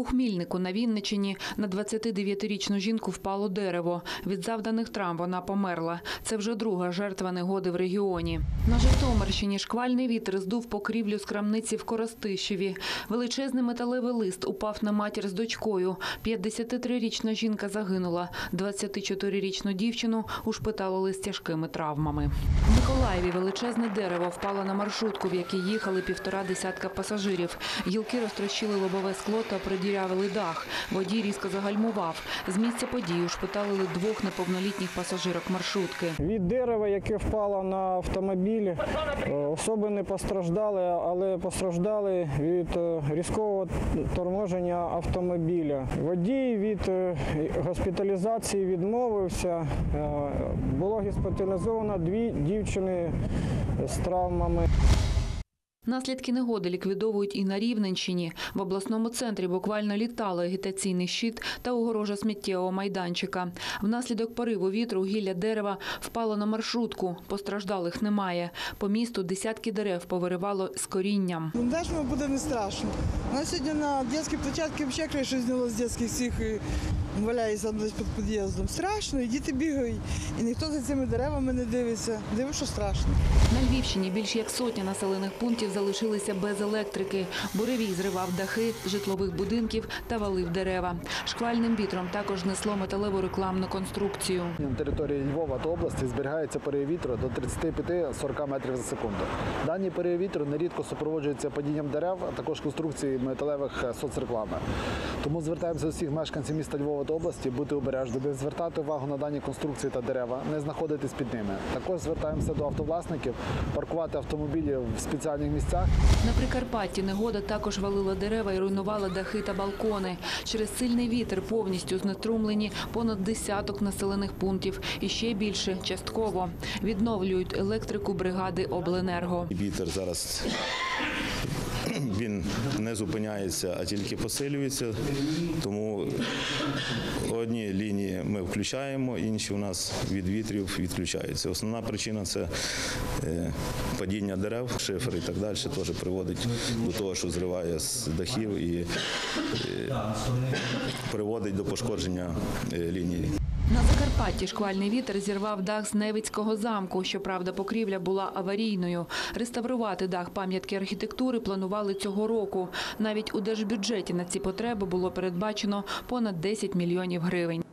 У Хмільнику на Вінничині на 29-річну жінку впало дерево. Від завданих травм вона померла. Це вже друга жертва негоди в регіоні. На Житомирщині шквальний вітер здув покрівлю з крамниці в Коростишеві. Величезний металевий лист упав на матір з дочкою. 53-річна жінка загинула. 24-річну дівчину ушпиталили з тяжкими травмами. В Миколаєві величезне дерево впало на маршрутку, в якій їхали півтора десятка пасажирів. Гілки розтрощили лобове скло та придірявили дах. Водій різко загальмував. З місця події ушпиталили двох неповнолітніх пасажирок маршрутки. Від дерева, яке впало на автомобіль, е, особи не постраждали, але постраждали від е, різкого торможення автомобіля. Водій від е, госпіталізації відмовився. Було госпіталізовано дві дівчини з травмами. Наслідки негоди ліквідовують і на Рівненщині. В обласному центрі буквально літали агітаційний щит та огорожа сміттєвого майданчика. Внаслідок пориву вітру гілля дерева впало на маршрутку. Постраждалих немає. По місту десятки дерев повиривало з корінням. Ну, Дальше нам буде не страшно. У нас сьогодні на дитячій площадці взагалі криша зняло з дитячих всіх і валяється десь під під'їздом. Страшно, і діти бігають, і ніхто за цими деревами не дивиться. Диви, що страшно. На Львівщині більш як сотня населених пунктів залишилися без електрики. Буревій зривав дахи житлових будинків та валив дерева. Шквальним вітром також знесло металеву рекламну конструкцію. На території Львова та області зберігається пориви вітру до 35-40 метрів за секунду. Дані пориви вітру нерідко супроводжуються падінням дерев, а також конструкції металевих е, соцреклами. Тому звертаємося до всіх мешканців міста Львова та області бути обережними, звертати увагу на дані конструкції та дерева, не знаходитись під ними. Також звертаємося до автовласників паркувати автомобілі в спеціальних місцях. На Прикарпатті негода також валила дерева і руйнувала дахи та балкони. Через сильний вітер повністю знетрумлені понад десяток населених пунктів. І ще більше частково відновлюють електрику бригади обленерго. Вітер зараз не зупиняється, а тільки посилюється. Тому одні лінії ми включаємо, інші у нас від вітрів відключаються. Основна причина це е, падіння дерев, шифер і так далі, теж приводить до того, що зриває з дахів і е, приводить до пошкодження е, лінії. На Закарпатті шквальний вітер зірвав дах з Невицького замку. Щоправда, покрівля була аварійною. Реставрувати дах пам'ятки архітектури планували цього року. Навіть у держбюджеті на ці потреби було передбачено понад 10 мільйонів гривень.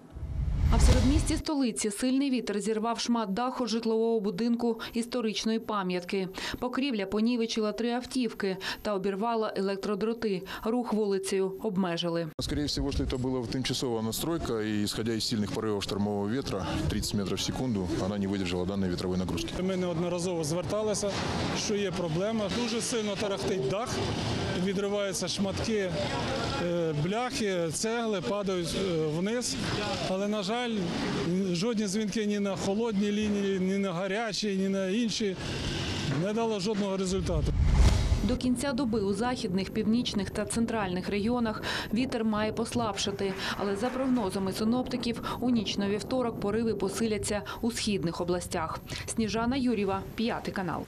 А в середмісті столиці сильний вітер зірвав шмат даху житлового будинку історичної пам'ятки. Покрівля понівечила три автівки та обірвала електродроти. Рух вулицею обмежили. Скорее всего, что это была тимчасовая настройка, и исходя из сильных порывов штормового ветра, 30 метров в секунду, она не выдержала данной ветровой нагрузки. Ми неодноразово зверталися, що є проблема. Дуже сильно тарахтить дах, відриваються шматки е, бляхи, цегли, падають е, вниз. Але, на жаль, жодні дзвінки ні на холодній лінії, ні на гарячій, ні на інші не дало жодного результату. До кінця доби у західних, північних та центральних регіонах вітер має послабшати. Але за прогнозами синоптиків, у ніч на вівторок пориви посиляться у східних областях. Сніжана Юрєва, п'ятий канал.